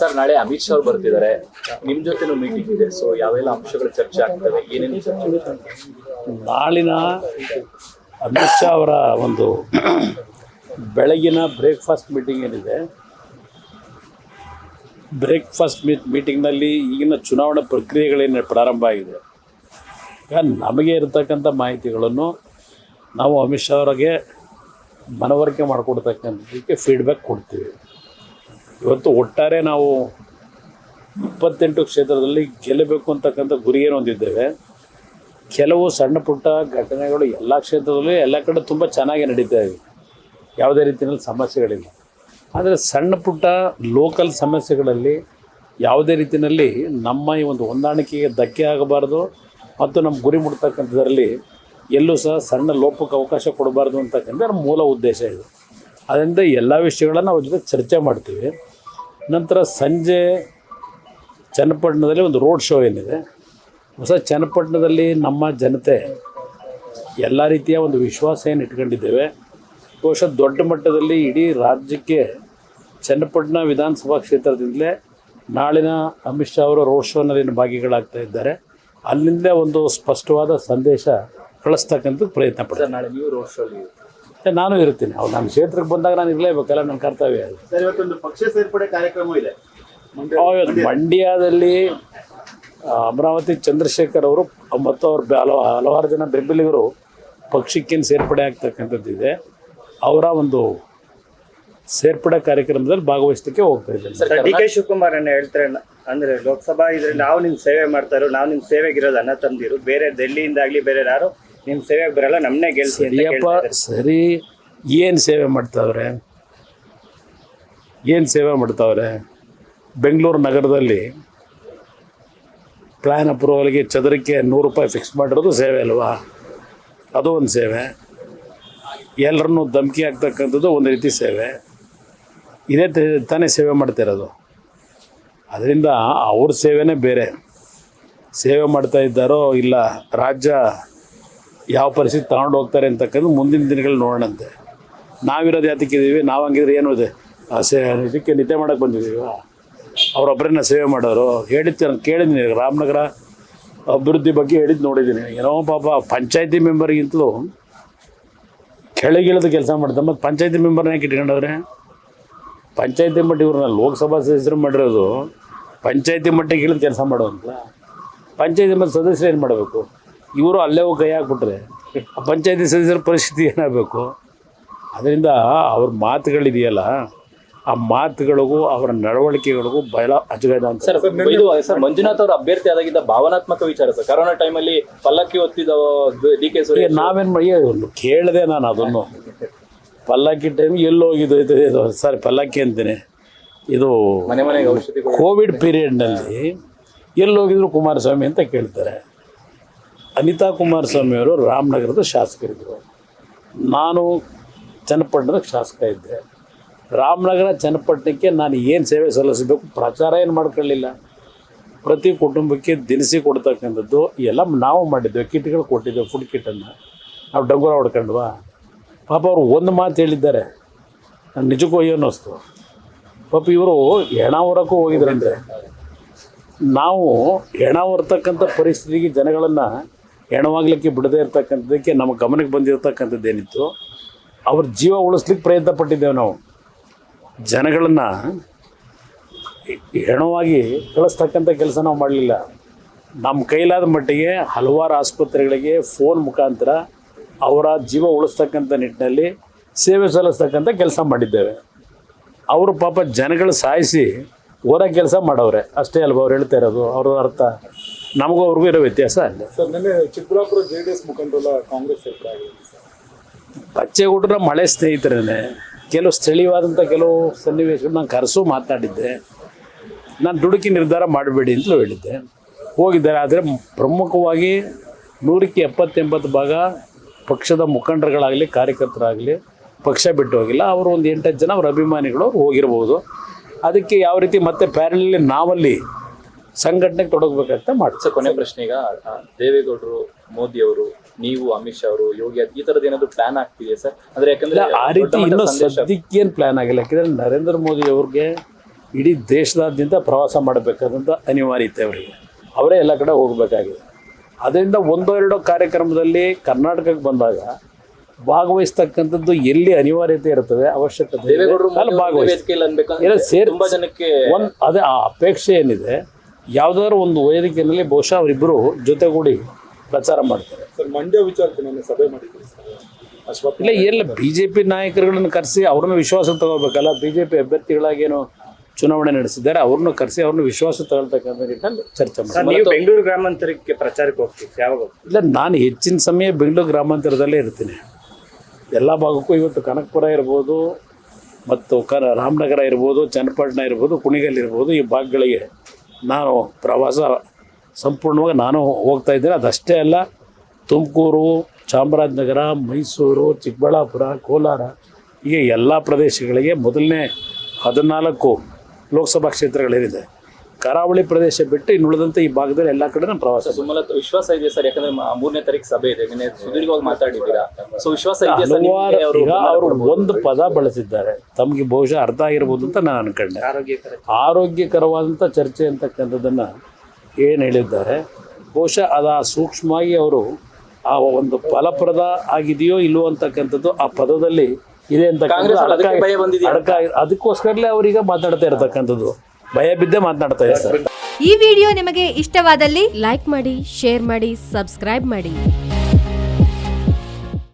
Sir, ನಾಳೆ ಅಮಿತ್ ಶಾ ಅವ್ರು ಬರ್ತಿದ್ದಾರೆ. ನಿಮ್ ಜೊತೆನೂ ಮೀಟಿಂಗ್ ಇದೆ. ಸೊ ಯಾವೆಲ್ಲ ಅಂಶಗಳು ಚರ್ಚೆ ಆಗ್ತವೆ? ಏನೇನು? ನಾಳಿನ ಅಮಿತ್ ಶಾ ಅವರ ಒಂದು ಬೆಳಗಿನ ಬ್ರೇಕ್ಫಾಸ್ಟ್ ಮೀಟಿಂಗ್ ಏನಿದೆ. ಬ್ರೇಕ್ಫಾಸ್ಟ್ ಮೀಟ್ ಮೀಟಿಂಗ್ನಲ್ಲಿ ಈಗಿನ ಚುನಾವಣಾ ಪ್ರಕ್ರಿಯೆಗಳೇನು ಪ್ರಾರಂಭ ಆಗಿದೆ. ಈಗ ನಮಗೆ ಇರತಕ್ಕಂಥ ಮಾಹಿತಿಗಳನ್ನು ನಾವು ಅಮಿತ್ ಶಾ ಅವರಿಗೆ ಮನವರಿಕೆ ಮಾಡಿಕೊಡ್ತಕ್ಕಂಥದ್ದಕ್ಕೆ ಫೀಡ್ಬ್ಯಾಕ್ ಕೊಡ್ತೀವಿ. ಇವತ್ತು ಒಟ್ಟಾರೆ ನಾವು ಇಪ್ಪತ್ತೆಂಟು ಕ್ಷೇತ್ರದಲ್ಲಿ ಗೆಲ್ಲಬೇಕು ಅಂತಕ್ಕಂಥ ಗುರಿಯನ್ನು ಹೊಂದಿದ್ದೇವೆ. ಕೆಲವು ಸಣ್ಣ ಪುಟ್ಟ ಘಟನೆಗಳು ಎಲ್ಲ ಕ್ಷೇತ್ರದಲ್ಲೂ ಎಲ್ಲ ಕಡೆ ತುಂಬ ಚೆನ್ನಾಗಿ ನಡೀತಾ ಇವೆ. ಯಾವುದೇ ರೀತಿಯಲ್ಲಿ ಸಮಸ್ಯೆಗಳಿಲ್ಲ. ಆದರೆ ಸಣ್ಣ ಪುಟ್ಟ ಲೋಕಲ್ ಸಮಸ್ಯೆಗಳಲ್ಲಿ ಯಾವುದೇ ರೀತಿಯಲ್ಲಿ ನಮ್ಮ ಈ ಒಂದು ಹೊಂದಾಣಿಕೆಗೆ ಧಕ್ಕೆ ಆಗಬಾರ್ದು ಮತ್ತು ನಮ್ಮ ಗುರಿ ಮುಟ್ತಕ್ಕಂಥದ್ರಲ್ಲಿ ಎಲ್ಲೂ ಸಹ ಸಣ್ಣ ಲೋಪಕ್ಕೆ ಅವಕಾಶ ಕೊಡಬಾರ್ದು ಅಂತಕ್ಕಂಥ ಮೂಲ ಉದ್ದೇಶ ಇದು. ಅದರಿಂದ ಎಲ್ಲ ವಿಷಯಗಳನ್ನು ಅವ್ರ ಜೊತೆ ಚರ್ಚೆ ಮಾಡ್ತೀವಿ. ನಂತರ ಸಂಜೆ ಚನ್ನಪಟ್ಟಣದಲ್ಲಿ ಒಂದು ರೋಡ್ ಶೋ ಏನಿದೆ. ಹೊಸ ಚನ್ನಪಟ್ಟಣದಲ್ಲಿ ನಮ್ಮ ಜನತೆ ಎಲ್ಲ ರೀತಿಯ ಒಂದು ವಿಶ್ವಾಸ ಏನು ಇಟ್ಕೊಂಡಿದ್ದೇವೆ. ಬಹುಶಃ ದೊಡ್ಡ ಮಟ್ಟದಲ್ಲಿ ಇಡೀ ರಾಜ್ಯಕ್ಕೆ ಚನ್ನಪಟ್ಟಣ ವಿಧಾನಸಭಾ ಕ್ಷೇತ್ರದಿಂದಲೇ ನಾಳಿನ ಅಮಿತ್ ಶಾ ಅವರ ರೋಡ್ ಶೋನಲ್ಲಿ ಭಾಗಿಗಳಾಗ್ತಾ ಇದ್ದಾರೆ. ಅಲ್ಲಿಂದಲೇ ಒಂದು ಸ್ಪಷ್ಟವಾದ ಸಂದೇಶ ಕಳಿಸ್ತಕ್ಕಂಥದ್ದು ಪ್ರಯತ್ನ ಪಡ್ತಾರೆ ನಾಳೆ ನೀವು ರೋಡ್ ಶೋ ಮತ್ತೆ ನಾನು ಇರ್ತೀನಿ ಅವ್ರು ನಮ್ಮ ಕ್ಷೇತ್ರಕ್ಕೆ ಬಂದಾಗ ನಾನು ಇರಲೇಬೇಕಲ್ಲ ನನ್ನ ಕರ್ತವ್ಯ ಅದು. ಸರ್ ಇವತ್ತೊಂದು ಪಕ್ಷ ಸೇರ್ಪಡೆ ಕಾರ್ಯಕ್ರಮ ಇದೆ. ಇವತ್ತು ಮಂಡ್ಯದಲ್ಲಿ ಅಮರಾವತಿ ಚಂದ್ರಶೇಖರ್ ಅವರು ಮತ್ತು ಅವ್ರ ಹಲವು ಹಲವಾರು ಜನ ಬೆಂಬಲಿಗರು ಪಕ್ಷಕ್ಕೇನು ಸೇರ್ಪಡೆ ಆಗ್ತಕ್ಕಂಥದ್ದಿದೆ ಅವರ ಒಂದು ಸೇರ್ಪಡೆ ಕಾರ್ಯಕ್ರಮದಲ್ಲಿ ಭಾಗವಹಿಸಲಿಕ್ಕೆ ಹೋಗ್ತಾ ಇದ್ದೇನೆ. ಸರ್ ಡಿ ಕೆ ಶಿವಕುಮಾರ್ ಅನ್ನ ಹೇಳ್ತಾರೆ ಅಂದ್ರೆ ಲೋಕಸಭಾ ಇದರಲ್ಲಿ ನಾವು ನಿಮ್ಮ ಸೇವೆ ಮಾಡ್ತಾರೋ ನಾವು ನಿಮ್ಮ ಸೇವೆಗಿರೋದು ಅನ್ನ ತಂದಿರು. ಬೇರೆ ದೆಲ್ಲಿಯಿಂದಾಗಲಿ ಬೇರೆ ಯಾರು ನಿಮ್ ಸೇವೆ ಬರಲ್ಲ ನಮ್ಮನ್ನೇ ಗೆಲ್ಸಿ ಅಂತ ಸರಿಯಪ್ಪ ಕೇಳ್ತಾ ಇದ್ದಾರೆ. ಸರಿ. ಏನು ಸೇವೆ ಮಾಡ್ತಾವ್ರೆ? ಏನು ಸೇವೆ ಮಾಡ್ತಾವ್ರೆ? ಬೆಂಗಳೂರು ನಗರದಲ್ಲಿ ಪ್ಲ್ಯಾನ್ ಅಪ್ರೂವಲ್ಗೆ ಚದರಕ್ಕೆ ನೂರು ರೂಪಾಯಿ ಫಿಕ್ಸ್ ಮಾಡಿರೋದು ಸೇವೆ ಅಲ್ವಾ? ಅದು ಒಂದು ಸೇವೆ. ಎಲ್ಲರನ್ನೂ ಧಮಕಿ ಆಗ್ತಕ್ಕಂಥದ್ದು ಒಂದು ರೀತಿ ಸೇವೆ. ಇದೇ ತ- ತಾನೇ ಸೇವೆ ಮಾಡ್ತಿರೋದು ಅದರಿಂದ ಅವ್ರ ಸೇವೆನೇ ಬೇರೆ. ಸೇವೆ ಮಾಡ್ತಾ ಇದ್ದಾರೋ ಇಲ್ಲ ರಾಜ್ಯ ಯಾವ ಪರಿಸ್ಥಿತಿ ತಗೊಂಡು ಹೋಗ್ತಾರೆ ಅಂತಕ್ಕಂಥ ಮುಂದಿನ ದಿನಗಳು ನೋಡೋಣಂತೆ. ನಾವಿರೋದು ಯಾತಕ್ಕಿದ್ದೀವಿ ನಾವು ಹಂಗಿದ್ರೆ ಏನು ಇದೆ? ಸೇ, ಇದಕ್ಕೆ ನಿದ್ದೆ ಮಾಡೋಕ್ಕೆ ಬಂದಿದ್ದೀವಿ? ಅವರೊಬ್ಬರನ್ನ ಸೇವೆ ಮಾಡೋರು. ಹೇಳಿದ್ದು ನಾನು ಕೇಳಿದ್ದೀನಿ. ರಾಮನಗರ ಅಭಿವೃದ್ಧಿ ಬಗ್ಗೆ ಹೇಳಿದ್ದು ನೋಡಿದ್ದೀನಿ. ಏನೋ ಪಾಪ ಪಂಚಾಯತಿ ಮೆಂಬರ್ಗಿಂತಲೂ ಕೆಳಗಿಳಿದು ಕೆಲಸ ಮಾಡ್ತಾರೆ. ಮತ್ತು ಪಂಚಾಯತಿ ಮೆಂಬರ್ನ ಇಟ್ಕೊಂಡವ್ರೆ? ಪಂಚಾಯತಿ ಮಟ್ಟ ಇವ್ರನ್ನ ಲೋಕಸಭಾ ಸದಸ್ಯರು ಮಾಡಿರೋದು ಪಂಚಾಯತಿ ಮಟ್ಟಕ್ಕೆ ಇಳಿದು ಕೆಲಸ ಮಾಡೋಂತ ಪಂಚಾಯತಿ ಮತ್ತು ಸದಸ್ಯರು ಏನು ಮಾಡಬೇಕು? ಇವರು ಅಲ್ಲೇ ಹೋಗಿ ಕೈ ಹಾಕ್ಬಿಟ್ರೆ ಆ ಪಂಚಾಯತಿ ಸದಸ್ಯರ ಪರಿಸ್ಥಿತಿ ಏನಾಗಬೇಕು? ಅದರಿಂದ ಅವ್ರ ಮಾತುಗಳಿದೆಯಲ್ಲ ಆ ಮಾತುಗಳಿಗೂ ಅವರ ನಡವಳಿಕೆಗಳಿಗೂ ಬಯಲ ಅಜಗದ ಅಂತ ಸರ್ ಇದು ಸರ್ ಮಂಜುನಾಥ್ ಅವರು ಅಭ್ಯರ್ಥಿ ಆದಾಗಿದ್ದ ಭಾವನಾತ್ಮಕ ವಿಚಾರ ಸರ್. ಕರೋನಾ ಟೈಮಲ್ಲಿ ಪಲ್ಲಕ್ಕಿ ಒತ್ತಿದ ಡಿ ಕೆ ಸುರೇ ನಾವೇನು ಮಾಡಿ ಕೇಳಿದೆ ನಾನು ಅದನ್ನು. ಪಲ್ಲಕ್ಕಿ ಟೈಮ್ ಎಲ್ಲಿ ಹೋಗಿದ್ದು ಇದು ಇದು ಸರ್ ಪಲ್ಲಕ್ಕಿ ಅಂತೀನಿ. ಇದು ಮನೆ ಮನೆಗೆ ಔಷಧಿ ಕೋವಿಡ್ ಪೀರಿಯಡ್ನಲ್ಲಿ ಎಲ್ಲಿ ಹೋಗಿದ್ರು ಕುಮಾರಸ್ವಾಮಿ ಅಂತ ಕೇಳ್ತಾರೆ. ಅನಿತಾ ಕುಮಾರಸ್ವಾಮಿ ಅವರು ರಾಮನಗರದ ಶಾಸಕರಿದ್ದರು. ನಾನು ಚನ್ನಪಟ್ಟಣದ ಶಾಸಕ ಇದ್ದೆ. ರಾಮನಗರ, ಚನ್ನಪಟ್ಟಣಕ್ಕೆ ನಾನು ಏನು ಸೇವೆ ಸಲ್ಲಿಸಬೇಕು, ಪ್ರಚಾರ ಏನು ಮಾಡ್ಕೊಳ್ಳಿಲ್ಲ. ಪ್ರತಿ ಕುಟುಂಬಕ್ಕೆ ದಿನಸಿ ಕೊಡ್ತಕ್ಕಂಥದ್ದು ಎಲ್ಲ ನಾವು ಮಾಡಿದ್ದೇವೆ. ಕಿಟ್ಗಳು ಕೊಟ್ಟಿದ್ದೆವು ಫುಡ್ ಕಿಟ್ಟನ್ನು ನಾವು ಡಂಗುರ ಹೊಡ್ಕೊಂಡ್ವಾ. ಪಾಪ ಅವರು ಒಂದು ಮಾತು ಹೇಳಿದ್ದಾರೆ. ನಾನು ನಿಜಕ್ಕೂ ಅಯ್ಯೋ ಅನ್ನಿಸ್ತು. ಪಾಪ ಇವರು ಹೆಣ ಹೊರಕ್ಕೂ ನಾವು ಹೆಣ ಹೊರತಕ್ಕಂಥ ಪರಿಸ್ಥಿತಿಗೆ ಜನಗಳನ್ನು ಹೆಣವಾಗ್ಲಿಕ್ಕೆ ಬಿಡದೇ ಇರ್ತಕ್ಕಂಥದ್ದಕ್ಕೆ ನಮ್ಮ ಗಮನಕ್ಕೆ ಬಂದಿರತಕ್ಕಂಥದ್ದೇನಿತ್ತು, ಅವ್ರ ಜೀವ ಉಳಿಸ್ಲಿಕ್ಕೆ ಪ್ರಯತ್ನ ಪಟ್ಟಿದ್ದೇವೆ ನಾವು. ಜನಗಳನ್ನು ಹೆಣವಾಗಿ ಕಳಿಸ್ತಕ್ಕಂಥ ಕೆಲಸ ನಾವು ಮಾಡಲಿಲ್ಲ. ನಮ್ಮ ಕೈಲಾದ ಮಟ್ಟಿಗೆ ಹಲವಾರು ಆಸ್ಪತ್ರೆಗಳಿಗೆ ಫೋನ್ ಮುಖಾಂತರ ಅವರ ಜೀವ ಉಳಿಸ್ತಕ್ಕಂಥ ನಿಟ್ಟಿನಲ್ಲಿ ಸೇವೆ ಸಲ್ಲಿಸ್ತಕ್ಕಂಥ ಕೆಲಸ ಮಾಡಿದ್ದೇವೆ. ಅವರು ಪಾಪ ಜನಗಳು ಸಾಯಿಸಿ ಹೊರ ಕೆಲಸ ಮಾಡವ್ರೆ. ಅಷ್ಟೇ ಅಲ್ವ ಅವ್ರು ಹೇಳ್ತಾ ಇರೋದು? ಅವ್ರ ಅರ್ಥ? ನಮಗೂ ಅವ್ರಿಗೂ ಇರೋ ವ್ಯತ್ಯಾಸ ಅಲ್ಲ. ಸರ್ ನಿನ್ನೆ ಚಿಕ್ಕಬಳ್ಳಾಪುರ ಜೆ ಡಿ ಎಸ್ ಮುಖಂಡರೆಲ್ಲ ಕಾಂಗ್ರೆಸ್ ಬಚ್ಚೇಗೌಡರ ಮಳೆ ಸ್ನೇಹಿತರೇ ಕೆಲವು ಸ್ಥಳೀಯವಾದಂಥ ಕೆಲವು ಸನ್ನಿವೇಶಗಳು ನಾನು ಕರೆಸು ಮಾತನಾಡಿದ್ದೆ ನಾನು ದುಡುಕಿ ನಿರ್ಧಾರ ಮಾಡಬೇಡಿ ಅಂತಲೂ ಹೇಳಿದ್ದೆ. ಹೋಗಿದ್ದಾರೆ ಆದರೆ ಪ್ರಮುಖವಾಗಿ ನೂರಕ್ಕೆ ಎಪ್ಪತ್ತೆಂಬತ್ತು ಭಾಗ ಪಕ್ಷದ ಮುಖಂಡರುಗಳಾಗಲಿ ಕಾರ್ಯಕರ್ತರಾಗಲಿ ಪಕ್ಷ ಬಿಟ್ಟು ಹೋಗಿಲ್ಲ. ಅವರು ಒಂದು ಎಂಟತ್ತು ಜನ ಅವ್ರ ಅಭಿಮಾನಿಗಳು ಅವ್ರು ಹೋಗಿರ್ಬೋದು. ಅದಕ್ಕೆ ಯಾವ ರೀತಿ ಮತ್ತೆ ಪ್ಯಾರಲಲ್ಲಿ ನಾವಲ್ಲಿ ಸಂಘಟನೆಗೆ ತೊಡಗಬೇಕಂತ ಮಾಡಿ ಸರ್ ಕೊನೆ ಪ್ರಶ್ನೆ ಈಗ ಆ, ದೇವೇಗೌಡರು ಮೋದಿ ಅವರು ನೀವು ಅಮಿತ್ ಶಾ ಅವರು ಯೋಗಿ ಆದ್- ಈ ತರದ ಏನಾದ್ರು ಪ್ಲಾನ್ ಆಗ್ತಿದೆಯಾ ಸರ್? ಅಂದ್ರೆ ಯಾಕಂದ್ರೆ ಇಲ್ಲ ಆ ದೊಡ್ಡ ರೀತಿ ಮಟ್ಟದ ಇನ್ನೂ ಸಂದೇಶ- ಸದ್ಯಕ್ಕೇನು ಪ್ಲ್ಯಾನ್ ಆಗಿಲ್ಲ. ಯಾಕಂದರೆ ನರೇಂದ್ರ ಮೋದಿ ಅವ್ರಿಗೆ ಇಡೀ ದೇಶದಾದ್ಯಂತ ಪ್ರವಾಸ ಮಾಡಬೇಕಾದಂಥ ಅನಿವಾರ್ಯತೆ ಅವರಿಗೆ. ಅವರೇ ಎಲ್ಲ ಕಡೆ ಹೋಗಬೇಕಾಗಿದೆ. ಅದರಿಂದ ಒಂದೋ ಎರಡೋ ಕಾರ್ಯಕ್ರಮದಲ್ಲಿ ಕರ್ನಾಟಕಕ್ಕೆ ಬಂದಾಗ ಭಾಗವಹಿಸ್ತಕ್ಕಂಥದ್ದು ಎಲ್ಲಿ ಅನಿವಾರ್ಯತೆ ಇರ್ತದೆ? ಅವಶ್ಯಕತೆ ಇದೆ, ದೇವೇಗೌಡರು ಅಲ್ಲಿ ಭಾಗವಹಿಸ್ತಾರೆ. ವೇದಿಕೆಯಲ್ಲಿ ಎಲ್ಲ ಸೇರಿ ತುಂಬಾ ಜನಕ್ಕೆ ಒಂದು ಅದೇ ಆ ಅಪೇಕ್ಷೆ ಏನಿದೆ? ಯಾವುದಾದ್ರು ಒಂದು ವೇದಿಕೆಯಲ್ಲಿ ಬಹುಶಃ ಅವರಿಬ್ಬರು ಜೊತೆಗೂಡಿ ಪ್ರಚಾರ ಮಾಡ್ತಾರೆ. ಸರ್ ಮಂಡ್ಯ ವಿಚಾರಕ್ಕೆ ನಾನು ಸಭೆ ಮಾಡಿದ್ದೀನಿ ಇಲ್ಲ ಎಲ್ಲ ಬಿ ಜೆ ಪಿ ನಾಯಕರುಗಳನ್ನು ಕರೆಸಿ ಅವ್ರನ್ನ ವಿಶ್ವಾಸ ತಗೋಬೇಕಲ್ಲ ಬಿ ಜೆ ಪಿ ಅಭ್ಯರ್ಥಿಗಳಾಗೇನು ಚುನಾವಣೆ ನಡೆಸಿದ್ದಾರೆ ಅವ್ರನ್ನ ಕರೆಸಿ ಅವ್ರನ್ನ ವಿಶ್ವಾಸ ತಗೊಳ್ತಕ್ಕಂಥ ನಿಟ್ಟಿನಲ್ಲಿ ಚರ್ಚೆ ಸರ್ ಮಾಡಿ ನೀವು ಬೆಂಗಳೂರು ಗ್ರಾಮಾಂತರಕ್ಕೆ ಪ್ರಚಾರಕ್ಕೆ ಹೋಗ್ತೀವಿ ಯಾವಾಗ ಇಲ್ಲ ನಾನು ಹೆಚ್ಚಿನ ಸಮಯ ಬೆಂಗಳೂರು ಗ್ರಾಮಾಂತರದಲ್ಲೇ ಇರ್ತೀನಿ. ಎಲ್ಲ ಭಾಗಕ್ಕೂ ಇವತ್ತು ಕನಕಪುರ ಇರ್ಬೋದು ಮತ್ತು ಕ ರಾಮನಗರ ಇರ್ಬೋದು ಚನ್ನಪಟ್ಟಣ ಇರ್ಬೋದು ಕುಣಿಗಲ್ ಇರ್ಬೋದು ಈ ಭಾಗಗಳಿಗೆ ನಾನು ಪ್ರವಾಸ ಸಂಪೂರ್ಣವಾಗಿ ನಾನು ಹೋಗ್ತಾ ಇದ್ದೇನೆ. ಅದಷ್ಟೇ ಅಲ್ಲ, ತುಮಕೂರು, ಚಾಮರಾಜನಗರ, ಮೈಸೂರು, ಚಿಕ್ಕಬಳ್ಳಾಪುರ, ಕೋಲಾರ, ಹೀಗೆ ಎಲ್ಲ ಪ್ರದೇಶಗಳಿಗೆ ಮೊದಲನೇ ಹದಿನಾಲ್ಕು ಲೋಕಸಭಾ ಕ್ಷೇತ್ರಗಳೇನಿದೆ ಕರಾವಳಿ ಪ್ರದೇಶ ಬಿಟ್ಟು ಇನ್ನುಳಿದಂತೆ ಈ ಭಾಗದಲ್ಲಿ ಎಲ್ಲ ಕಡೆ ನಾನು ಪ್ರವಾಸ ಸುಮಲತಾ ವಿಶ್ವಾಸ ಇದೆ ಸರ್ ಯಾಕಂದ್ರೆ ಮೂರನೇ ತಾರೀಕು ಸಭೆ ಇದೆ. ನಿನ್ನೆ ಸುದೀರ್ಘವಾಗಿ ಮಾತಾಡಿದ್ದೀರಾ? ಸೊ ವಿಶ್ವಾಸ ಇದೆ ಸರ್ ಹಲವಾರು ನಿಮ್ಗೆ ಅವರು ಈಗ ಅವರು ಒಂದು ಪದ ಬಳಸಿದ್ದಾರೆ. ತಮಗೆ ಬಹುಶಃ ಅರ್ಥ ಆಗಿರ್ಬೋದು ಅಂತ ನಾನು ಅನ್ಕೊಂಡೆ. ಆರೋಗ್ಯಕರ ಆರೋಗ್ಯಕರವಾದಂಥ ಚರ್ಚೆ ಅಂತಕ್ಕಂಥದ್ದನ್ನು ಏನು ಹೇಳಿದ್ದಾರೆ? ಬಹುಶಃ ಅದು ಆ ಸೂಕ್ಷ್ಮವಾಗಿ ಅವರು ಆ ಒಂದು ಫಲಪ್ರದ ಆಗಿದೆಯೋ ಇಲ್ಲೋ ಅಂತಕ್ಕಂಥದ್ದು ಆ ಪದದಲ್ಲಿ ಇದೆ ಕಾಂಗ್ರೆಸ್ ಅವ್ರು ಅದಕ್ಕೆ ಭಯ ಬಂದಿದೆಯಾ? ಅಡಕ ಅದಕ್ಕೋಸ್ಕರಲೇ ಅವರೀಗ ಮಾತಾಡ್ತಾ ಇರತಕ್ಕಂಥದ್ದು. ಭಯ ಬಿದ್ದೆ ಮಾತನಾಡ್ತಾ ಇದ್ದಾರೆ ಈ ವಿಡಿಯೋ ನಿಮಗೆ ಇಷ್ಟವಾದಲ್ಲಿ ಲೈಕ್ ಮಾಡಿ ಶೇರ್ ಮಾಡಿ ಸಬ್ಸ್ಕ್ರೈಬ್ ಮಾಡಿ.